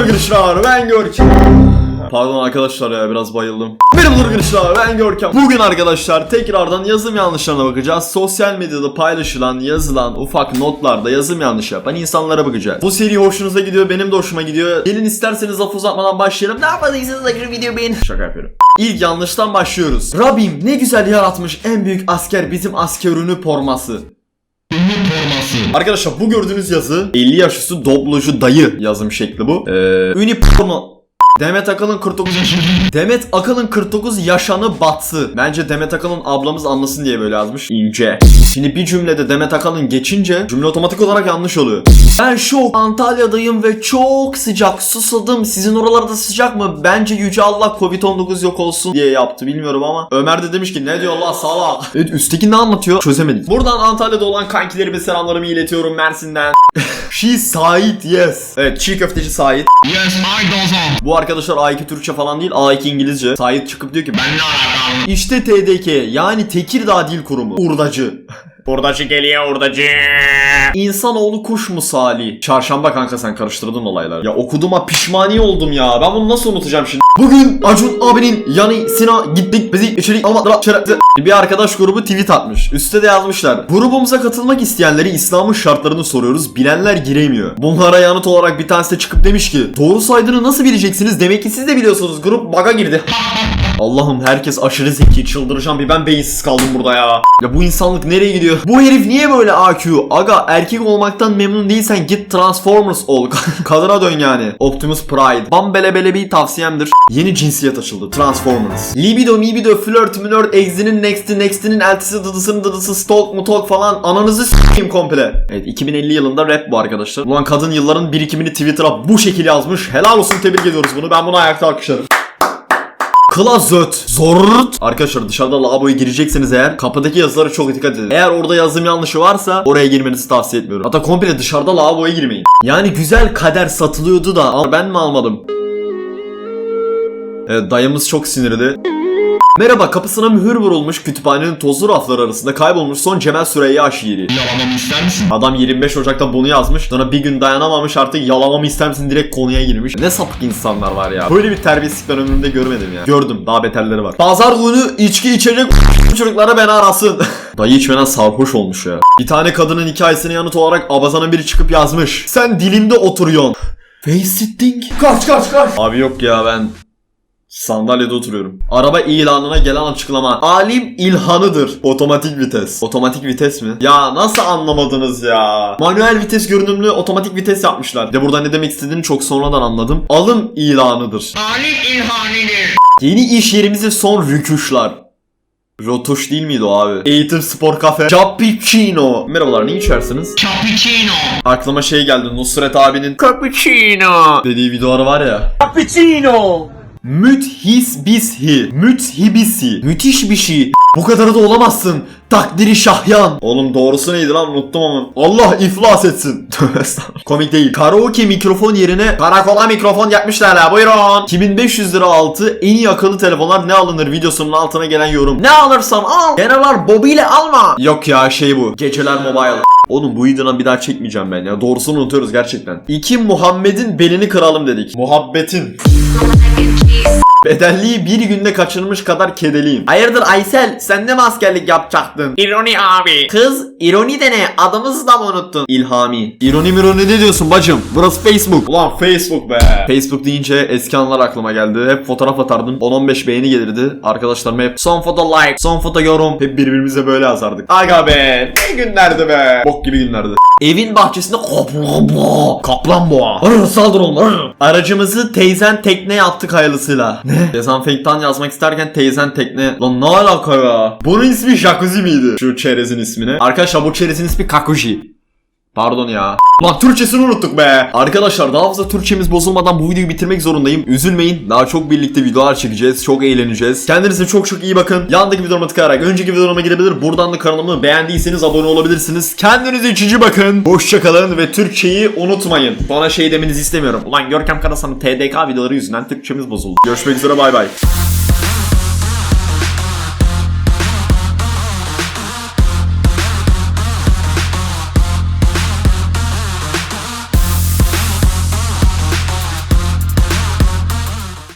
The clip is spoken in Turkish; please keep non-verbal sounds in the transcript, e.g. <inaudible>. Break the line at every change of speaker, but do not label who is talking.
arkadaşlar ben Görkem. Pardon arkadaşlar ya biraz bayıldım. Merhaba arkadaşlar ben Görkem. Bugün arkadaşlar tekrardan yazım yanlışlarına bakacağız. Sosyal medyada paylaşılan, yazılan ufak notlarda yazım yanlışı yapan insanlara bakacağız. Bu seri hoşunuza gidiyor, benim de hoşuma gidiyor. Gelin isterseniz laf uzatmadan başlayalım. Ne yapacaksınız da video beğenin. Şaka yapıyorum. İlk yanlıştan başlıyoruz. Rabbim ne güzel yaratmış en büyük asker bizim askerünü porması. Arkadaşlar bu gördüğünüz yazı 50 yaş üstü doblocu dayı yazım şekli bu. Ee, Uniporno Demet Akalın 49 <laughs> Demet Akalın 49 yaşanı batsı. Bence Demet Akalın ablamız anlasın diye böyle yazmış. İnce. Şimdi bir cümlede Demet Akalın geçince cümle otomatik olarak yanlış oluyor. Ben şok Antalya'dayım ve çok sıcak susadım. Sizin oralarda sıcak mı? Bence Yüce Allah Covid-19 yok olsun diye yaptı bilmiyorum ama. Ömer de demiş ki ne diyor Allah salak. Evet üstteki ne anlatıyor? Çözemedik. Buradan Antalya'da olan kankilerime selamlarımı iletiyorum Mersin'den. <laughs> She Sait yes. Evet çiğ köfteci Sait.
Yes, I dozum.
Bu arkadaşlar A2 Türkçe falan değil A2 İngilizce. Sait çıkıp diyor ki ben
Ben ne alakam?
işte TDK yani Tekirdağ Dil Kurumu. Urdacı.
Hurdacı geliyor hurdacı.
İnsanoğlu kuş musali. Çarşamba kanka sen karıştırdın olayları. Ya okuduğuma pişmani oldum ya. Ben bunu nasıl unutacağım şimdi? Bugün Acun abinin yanı sina gittik bizi içeri almadılar. şerefsiz. Bir arkadaş grubu tweet atmış. Üste de yazmışlar. Grubumuza katılmak isteyenleri İslam'ın şartlarını soruyoruz. Bilenler giremiyor. Bunlara yanıt olarak bir tanesi de çıkıp demiş ki doğru saydığını nasıl bileceksiniz? Demek ki siz de biliyorsunuz. Grup baga girdi. <laughs> Allah'ım herkes aşırı zeki çıldıracağım bir ben beyinsiz kaldım burada ya. Ya bu insanlık nereye gidiyor? Bu herif niye böyle AQ? Aga erkek olmaktan memnun değilsen git Transformers ol. <laughs> Kadına dön yani. Optimus Pride. Bambele bele bir tavsiyemdir. Yeni cinsiyet açıldı. Transformers. Libido, mibido, flirt, mülört, exinin, next'i, next'inin eltisi, dıdısının dıdısı, stalk, mutalk falan. Ananızı s**eyim komple. Evet 2050 yılında rap bu arkadaşlar. Ulan kadın yılların birikimini Twitter'a bu şekilde yazmış. Helal olsun tebrik ediyoruz bunu. Ben bunu ayakta alkışlarım. Klazöt. Zort. Arkadaşlar dışarıda lavaboya girecekseniz eğer kapıdaki yazılara çok dikkat edin. Eğer orada yazım yanlışı varsa oraya girmenizi tavsiye etmiyorum. Hatta komple dışarıda lavaboya girmeyin. Yani güzel kader satılıyordu da ben mi almadım? Evet dayımız çok sinirli. Merhaba kapısına mühür vurulmuş kütüphanenin tozlu rafları arasında kaybolmuş son Cemal Süreyya şiiri.
Yalamamı ister misin?
Adam 25 Ocak'ta bunu yazmış. Sonra bir gün dayanamamış artık yalamamı ister misin direkt konuya girmiş. Ne sapık insanlar var ya. Böyle bir terbiyesizlik ben ömrümde görmedim ya. Gördüm daha beterleri var. Pazar günü içki içecek <laughs> çocuklara beni arasın. <laughs> Dayı içmeden sarhoş olmuş ya. Bir tane kadının hikayesine yanıt olarak abazanın biri çıkıp yazmış. Sen dilimde oturuyorsun. Face sitting. Kaç kaç kaç. Abi yok ya ben Sandalyede oturuyorum. Araba ilanına gelen açıklama. Alim ilhanıdır. Otomatik vites. Otomatik vites mi? Ya nasıl anlamadınız ya? Manuel vites görünümlü otomatik vites yapmışlar. Bir De burada ne demek istediğini çok sonradan anladım. Alım ilanıdır.
Alim ilhanidir.
Yeni iş yerimize son rüküşler. Rotuş değil miydi o abi? Eğitim Spor Kafe. Cappuccino. Merhabalar ne içersiniz?
Cappuccino.
Aklıma şey geldi Nusret abinin Cappuccino dediği videoları var ya.
Cappuccino.
Müthis. Müthibisi. Müthiş bir şey. Bu kadarı da olamazsın. Takdiri şahyan. Oğlum doğrusu neydi lan unuttum ama. Allah iflas etsin. <laughs> Komik değil. Karaoke mikrofon yerine karakola mikrofon yapmışlar ha buyurun. 2500 lira altı en iyi akıllı telefonlar ne alınır videosunun altına gelen yorum. Ne alırsan al. Genel Bobby ile alma. Yok ya şey bu. Geceler mobile. Oğlum bu videodan bir daha çekmeyeceğim ben ya. Doğrusunu unutuyoruz gerçekten. İki Muhammed'in belini kıralım dedik. Muhabbetin. in Jesus. Bedelliği bir günde kaçırmış kadar kedeliyim. Hayırdır Aysel sen de mi askerlik yapacaktın?
İroni abi.
Kız ironi de ne? Adımızı da mı unuttun? İlhami. İroni mironi ne diyorsun bacım? Burası Facebook. Ulan Facebook be. Facebook deyince eski anlar aklıma geldi. Hep fotoğraf atardım. 10-15 beğeni gelirdi. Arkadaşlarım hep son foto like, son foto yorum. Hep birbirimize böyle yazardık. Aga be. Ne günlerdi be. Bok gibi günlerdi. Evin bahçesinde kaplan boğa. Kaplan boğa. Arr, saldır oğlum. arr. Aracımızı teyzen tekne yaptık hayırlısıyla. <laughs> Ne? Dezenfektan yazmak isterken teyzen tekne. Lan ne alaka ya? Bunun ismi jacuzzi miydi? Şu çerezin ismine. Arkadaşlar bu çerezin ismi kakuji. Pardon ya. Lan Türkçesini unuttuk be. Arkadaşlar daha fazla Türkçemiz bozulmadan bu videoyu bitirmek zorundayım. Üzülmeyin. Daha çok birlikte videolar çekeceğiz. Çok eğleneceğiz. Kendinize çok çok iyi bakın. Yandaki videoma tıklayarak önceki videoma girebilir. Buradan da kanalımı beğendiyseniz abone olabilirsiniz. Kendinize cici bakın. Hoşçakalın ve Türkçeyi unutmayın. Bana şey demenizi istemiyorum. Ulan Görkem Karasan'ın TDK videoları yüzünden Türkçemiz bozuldu. Görüşmek üzere bay bay.